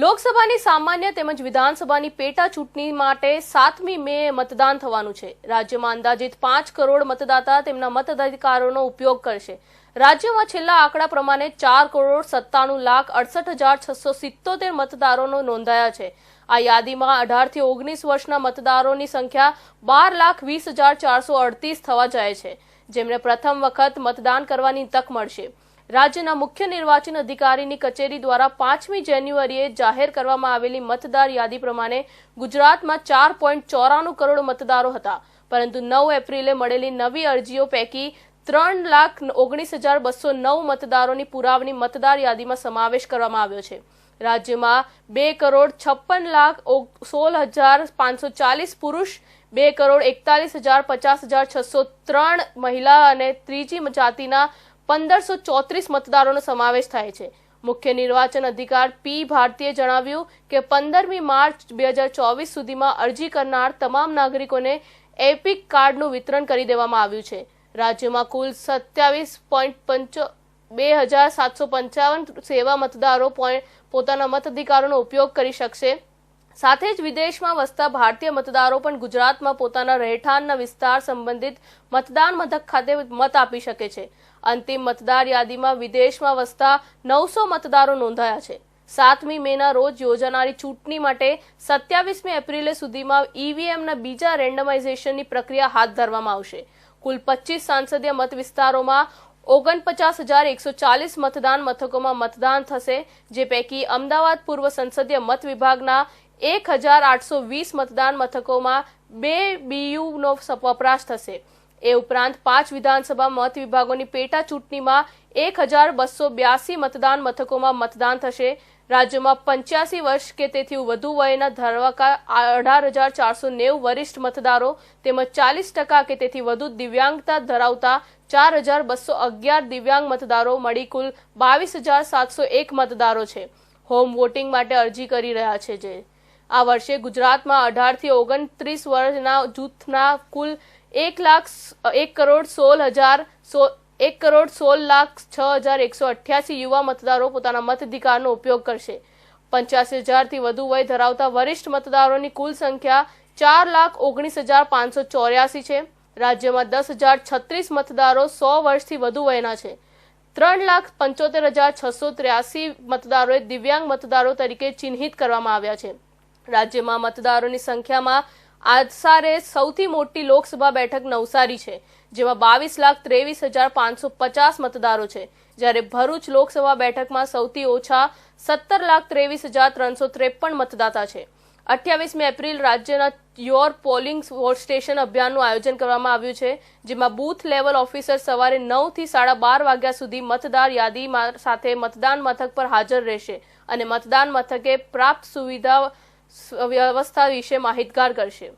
લોકસભાની સામાન્ય તેમજ વિધાનસભાની પેટા ચૂંટણી માટે સાતમી મે મતદાન થવાનું છે. રાજ્યમાં અંદાજિત પાંચ કરોડ મતદાતા તેમના મતાધિકારોનો ઉપયોગ કરશે. રાજ્યમાં છેલ્લા આંકડા પ્રમાણે ચાર કરોડ સત્તાણું લાખ અડસઠ હજાર છસો સિત્તોતેર મતદારોનો નોંધાયા છે. આ યાદીમાં અઢારથી ઓગણીસ વર્ષના મતદારોની સંખ્યા બાર લાખ વીસ હજાર ચારસો અડતીસ થવા જાય છે. જેમને પ્રથમ વખત મતદાન કરવાની તક મળશે. રાજ્યના મુખ્ય નિર્વાચન અધિકારીની કચેરી દ્વારા પાંચમી જાન્યુઆરીએ જાહેર કરવામાં આવેલી મતદાર યાદી પ્રમાણે ગુજરાતમાં ચાર પોઈન્ટ ચોરાણું કરોડ મતદારો હતા. પરંતુ નવ એપ્રિલે મળેલી નવી અરજીઓ પૈકી ત્રણ લાખ ઓગણીસ હજાર બસો નવ મતદારોની પુરાવની મતદાર યાદીમાં સમાવેશ કરવામાં આવ્યો છે. રાજ્યમાં બે કરોડ છપ્પન લાખ સોળ હજાર પાંચસો ચાલીસ પુરુષ, બે કરોડ એકતાલીસ હજાર પચાસ હજાર છસો ત્રણ મહિલા અને ત્રીજી જાતિના પંદરસો ચોત્રીસ મતદારોનો સમાવેશ થાય છે. મુખ્ય નિર્વાચન અધિકાર પી ભારતીએ જણાવ્યું કે પંદરમી માર્ચ બે હજાર ચોવીસ સુધીમાં અરજી કરનાર તમામ નાગરિકોને એપિક કાર્ડનું વિતરણ કરી દેવામાં આવ્યું છે. રાજ્યમાં કુલ સત્યાવીસ પોઈન્ટ પંચો, બે હજાર સાતસો પંચાવન સેવા મતદારો પોતાના મતાધિકારોનો ઉપયોગ કરી શકશે. સાથે જ વિદેશમાં વસતા ભારતીય મતદારો પણ ગુજરાતમાં પોતાના રહેઠાણના વિસ્તાર સંબંધિત મતદાન મથક ખાતે મત આપી શકે છે. અંતિમ મતદાર યાદીમાં વિદેશમાં વસતા નવસો મતદારો નોંધાયા છે. સાતમી મેના રોજ યોજાનારી ચૂંટણી માટે સત્યાવીસમી એપ્રિલે સુધીમાં ઈવીએમના બીજા રેન્ડમાઇઝેશનની પ્રક્રિયા હાથ ધરવામાં આવશે. કુલ પચીસ સાંસદીય મત વિસ્તારોમાં ઓગણપચાસ હજાર એકસો ચાલીસ મતદાન મથકોમાં મતદાન થશે, જે પૈકી અમદાવાદ પૂર્વ સંસદીય મત વિભાગના એક હજાર આઠસો વીસ મતદાન મથકોમાં બે બીયુનો વપરાશ થશે. એ ઉપરાંત પાંચ વિધાનસભા મત વિભાગોની પેટા ચૂંટણીમાં એક હજાર બસો બ્યાસી મતદાન મથકોમાં મતદાન થશે રાજ્યમાં પંચ્યાસી વર્ષ કે તેથી વધુ વયના ધરાવતા અઢાર હજાર ચારસો નેવું વરિષ્ઠ મતદારો તેમજ ચાલીસ ટકા કે તેથી વધુ દિવ્યાંગતા ધરાવતા ચાર હજાર બસો અગિયાર દિવ્યાંગ મતદારો મળી કુલ બાવીસ હજાર સાતસો એક મતદારો છે. હોમ વોટિંગ માટે અરજી કરી રહ્યા છે જે. આ વર્ષે ગુજરાતમાં અઢારથી ઓગણત્રીસ વર્ષના જૂથના કુલ એક લાખ એક કરોડ સોળ હજાર સો એક કરોડ સોળ લાખ છ હજાર એકસો અઠ્યાસી યુવા મતદારો પોતાના મતાધિકારનો ઉપયોગ કરશે. પંચ્યાસી હજારથી વધુ વય ધરાવતા વરિષ્ઠ મતદારોની કુલ સંખ્યા ચાર લાખ ઓગણીસ હજાર પાંચસો ચોર્યાસી છે. રાજ્યમાં દસ હજાર છત્રીસ મતદારો સો વર્ષથી વધુ વયના છે. ત્રણ લાખ પંચોતેર હજાર છસો ત્ર્યાસી મતદારોએ દિવ્યાંગ મતદારો તરીકે ચિહ્નિત કરવામાં આવ્યા છે. રાજ્યમાં મતદારોની સંખ્યામાં આસારે સૌથી મોટી લોકસભા બેઠક નવસારી છે, જેમાં બાવીસ લાખ ત્રેવીસ હજાર પાંચસો પચાસ મતદારો છે. જ્યારે ભરૂચ લોકસભા બેઠકમાં સૌથી ઓછા સત્તર લાખ ત્રેવીસ હજાર ત્રણસો ત્રેપન મતદાતા છે. અઠ્યાવીસમી એપ્રિલ રાજ્યના યોર પોલિંગ સ્ટેશન અભિયાનનું આયોજન કરવામાં આવ્યું છે, જેમાં બૂથ લેવલ ઓફિસર સવારે નવથી સાડા બાર વાગ્યા સુધી મતદાર યાદીમાં સાથે મતદાન મથક પર હાજર રહેશે અને મતદાન મથકે પ્રાપ્ત સુવિધા વ્યવસ્થા વિશે માહિતગાર કરશે.